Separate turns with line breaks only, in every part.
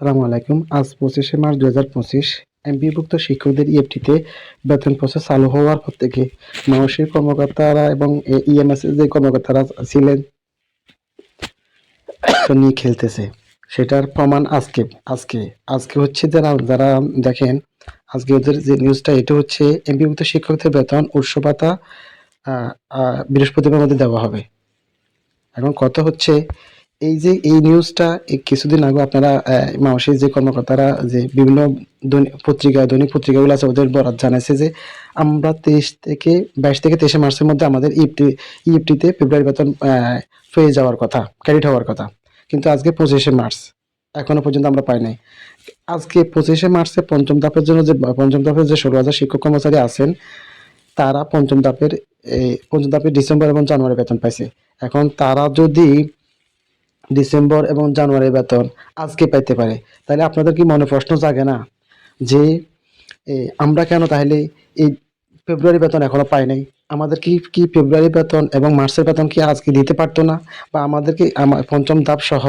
সালামু আলাইকুম। আজ পঁচিশে মার্চ দু হাজার পঁচিশ এমপিভুক্ত শিক্ষকদের ইএফটিতে বেতন প্রসেস চালু হওয়ার পর থেকে মানসিক কর্মকর্তারা এবং ইএমএস যে কর্মকর্তারা ছিলেন নিয়ে খেলতেছে। সেটার প্রমাণ আজকে আজকে আজকে হচ্ছে যারা যারা দেখেন আজকে ওদের যে নিউজটা এটা হচ্ছে এমপিভুক্ত শিক্ষকদের বেতন উৎস ভাতা আহ, আহ, বৃহস্পতিবার মধ্যে দেওয়া হবে। এখন কথা হচ্ছে এই যে এই নিউজটা কিছুদিন আগে আপনারা মানসিক যে কর্মকর্তারা, যে বিভিন্ন পত্রিকা, দৈনিক পত্রিকাগুলো আছে, ওদের বরাত জানাইছে যে আমরা তেইশ থেকে, বাইশ থেকে তেইশে মার্চের মধ্যে আমাদের ইএফটি ইএফটিতে ফেব্রুয়ারি বেতন পেয়ে যাওয়ার কথা ক্রেডিট হওয়ার কথা। কিন্তু আজকে পঁচিশে মার্চ, এখনও পর্যন্ত আমরা পাই নাই। আজকে পঁচিশে মার্চে পঞ্চম ধাপের জন্য যে, পঞ্চম ধাপের যে ষোলো হাজার শিক্ষক কর্মচারী আছেন, তারা পঞ্চম ধাপের পঞ্চম ধাপের ডিসেম্বর এবং জানুয়ারি বেতন পাইছে। এখন তারা যদি ডিসেম্বর এবং জানুয়ারির বেতন আজকে পাইতে পারে। তাহলে আপনাদের কি মনে প্রশ্ন জাগে না? যে আমরা কেন তাহলে এই ফেব্রুয়ারি বেতন এখনও পাই নাই? আমাদের কি কি ফেব্রুয়ারি বেতন এবং মার্চের বেতন কি আজকে দিতে পারতো না? বা আমাদেরকে আমার পঞ্চম ধাপ সহ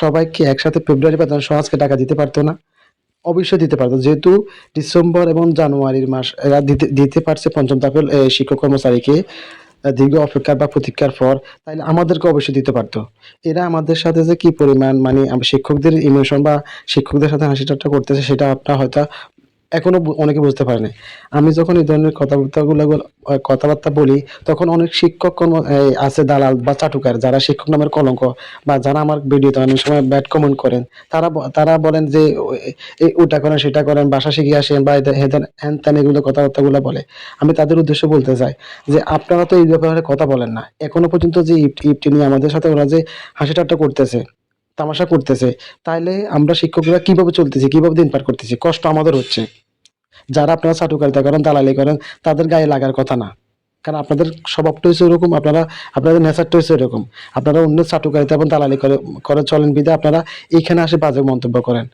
সবাইকে একসাথে ফেব্রুয়ারি বেতন সহ আজকে টাকা দিতে পারতো না? অবশ্যই দিতে পারতো। যেহেতু ডিসেম্বর এবং জানুয়ারির মাস এরা দিতে দিতে পারছে পঞ্চম ধাপের শিক্ষক কর্মচারীকে। দীর্ঘ অপেক্ষার বা প্রতীক্ষার পর তাহলে আমাদেরকে অবশ্যই দিতে পারতো। এরা আমাদের সাথে যে কি পরিমাণ মানে শিক্ষকদের ইমোশন বা শিক্ষকদের সাথে হাসি ঠাট্টা করতেছে, সেটা আপনার হয়তো এখনও অনেকে বুঝতে পারেনি আমি যখন এই ধরনের কথাবার্তাগুলো কথাবার্তা বলি, তখন অনেক শিক্ষক আছে দালাল বা চাটুকার, যারা শিক্ষক নামের কলঙ্ক বা যারা আমার ভিডিওতে অনেক সময় ব্যাড কমেন্ট করেন, তারা তারা বলেন যে ওটা করেন, সেটা করেন, বাসা শিখে আসেন বা হেদের- হ্যান ত্যান এগুলো কথাবার্তাগুলো বলে। আমি তাদের উদ্দেশ্য বলতে চাই যে, আপনারা তো এই ব্যাপারে কথা বলেন না। এখনও পর্যন্ত যে ইফটি নিয়ে আমাদের সাথে ওরা যে হাসি ঠাট্টা করতেছে তামাশা করতেছে। তাইলে আমরা শিক্ষকরা কীভাবে চলতেছি, কীভাবে দিন পার করতেছি? কষ্ট আমাদের হচ্ছে। যারা আপনারা চাটুকারিতা করেন, দালালি করেন, তাদের গায়ে লাগার কথা না। কারণ আপনাদের স্বভাবটা হচ্ছে এরকম আপনারা, আপনাদের নেচারটা হচ্ছে এরকম। আপনারা অন্য চাটুকারিতা এবং দালালি করে করে চলেন বিধে আপনারা এইখানে আসে বাজে মন্তব্য করেন।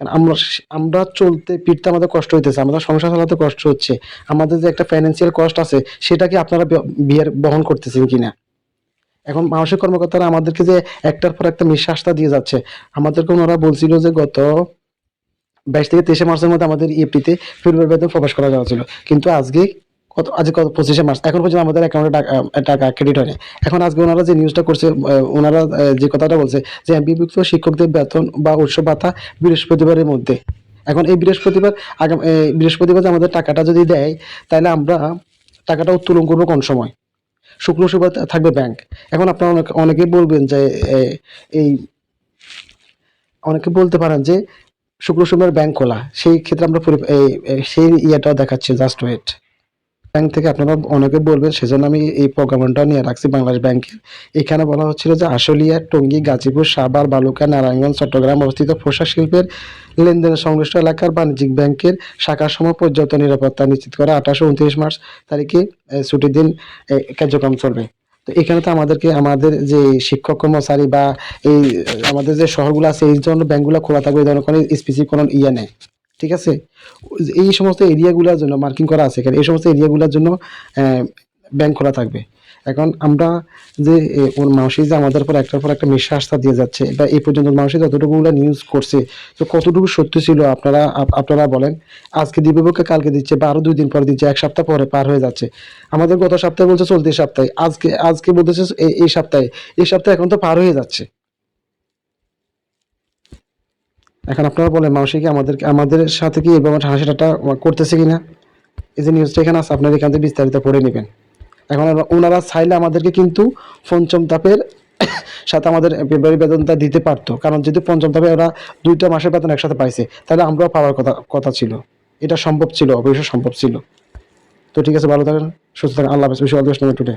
কারণ আমরা আমরা চলতে, ফিরতে আমাদের কষ্ট হইতেছে, আমাদের সংসার চালাতে কষ্ট হচ্ছে। আমাদের যে একটা ফাইন্যান্সিয়াল কষ্ট আছে সেটাকে আপনারা বিয়ের বহন করতেছেন কিনা? এখন মানসিক কর্মকর্তারা আমাদেরকে যে একটার পর একটা নিঃশ্বাসটা দিয়ে যাচ্ছে। আমাদেরকে ওনারা বলছিল যে গত বাইশ থেকে তেইশে মার্চের মধ্যে আমাদের ইএফটিতে ফেব্রুয়ারি বেতন প্রকাশ করা যাওয়া ছিল। কিন্তু আজকে কত আজকে কত, পঁচিশে মার্চ, এখন পর্যন্ত আমাদের অ্যাকাউন্টে টাকা টাকা ক্রেডিট হয়নি। এখন আজকে ওনারা যে নিউজটা করছে ওনারা যে কথাটা বলছে যে এমপিভুক্ত শিক্ষকদের বেতন বা উৎসব ভাতা বৃহস্পতিবারের মধ্যে। এখন এই বৃহস্পতিবার, আগাম বৃহস্পতিবার আমাদের টাকাটা যদি দেয়, তাহলে আমরা টাকাটা উত্তোলন করব কোন সময়? শুক্র শুক্র থাকবে ব্যাংক এখন আপনারা অনেক অনেকেই বলবেন যে এই, অনেকে বলতে পারেন যে, শুক্র শনিবার ব্যাংক খোলা। সেই ক্ষেত্রে আমরা সেই ইয়েটাও দেখাচ্ছি জাস্ট ওয়েট ব্যাংক থেকে আপনারা অনেকে বলবেন, সেজন্য আমি এই প্রোগ্রামটা নিয়ে রাখছি বাংলাদেশ ব্যাংকের এখানে বলা হচ্ছিল যে আশুলিয়া, টঙ্গী, গাজীপুর, সাভার, বালুকা, নারায়ণগঞ্জ, চট্টগ্রাম অবস্থিত পোশাক শিল্পের লেনদেনের সংশ্লিষ্ট এলাকার বাণিজ্যিক ব্যাংকের শাখার সময় পর্যাপ্ত নিরাপত্তা নিশ্চিত করা আঠাশো উনত্রিশ মার্চ তারিখে ছুটির দিন কার্যক্রম চলবে। তো এখানে তো আমাদেরকে, আমাদের যে শিক্ষক কর্মচারী বা এই, আমাদের যে শহরগুলো আছে, এই জন্য ব্যাংকগুলো খোলা থাকবে এই ধরনের কোনো স্পেসিফিক কোনো ইয়ে নেই। ঠিক আছে? এই সমস্ত এরিয়াগুলোর জন্য মার্কিং করা আছে। এখানে এই সমস্ত এরিয়াগুলোর জন্য ব্যাংক খোলা থাকবে। এখন আমরা যে ওর মানসিক যে আমাদের উপর একটার পর একটা মিশ্বাসটা দিয়ে যাচ্ছে বা এই পর্যন্ত মানসিক যতটুকুগুলো নিউজ করছে, তো কতটুকু সত্যি ছিল আপনারা আপনারা বলেন? আজকে দিবে কালকে দিচ্ছে, বা দুই দিন পরে দিচ্ছে, এক সপ্তাহ পরে পার হয়ে যাচ্ছে। আমাদের গত সপ্তাহে বলছে চলতি সপ্তাহে, আজকে আজকে বলতেছে এই সপ্তাহে এই সপ্তাহে এখন তো পার হয়ে যাচ্ছে। এখন আপনারা বলেন মানুষই কি আমাদের আমাদের সাথে কি এবার হাসি ঠাট্টা করতেছে কিনা? এই যে নিউজটা এখানে আছে, আপনারা এখান থেকে বিস্তারিত পড়ে নেবেন। এখন ওনারা চাইলে আমাদেরকে কিন্তু পঞ্চম তাপের সাথে আমাদের ফেব্রুয়ারি বেতনটা দিতে পারতো। কারণ যেহেতু পঞ্চম ধাপে ওরা দুইটা মাসের বেতন একসাথে পাইছে, তাহলে আমরাও পাওয়ার কথা কথা ছিল। এটা সম্ভব ছিল, অবশ্যই সম্ভব ছিল। তো ঠিক আছে, ভালো থাকেন, সুস্থ থাকেন, আল্লাহ হাফেজ। All today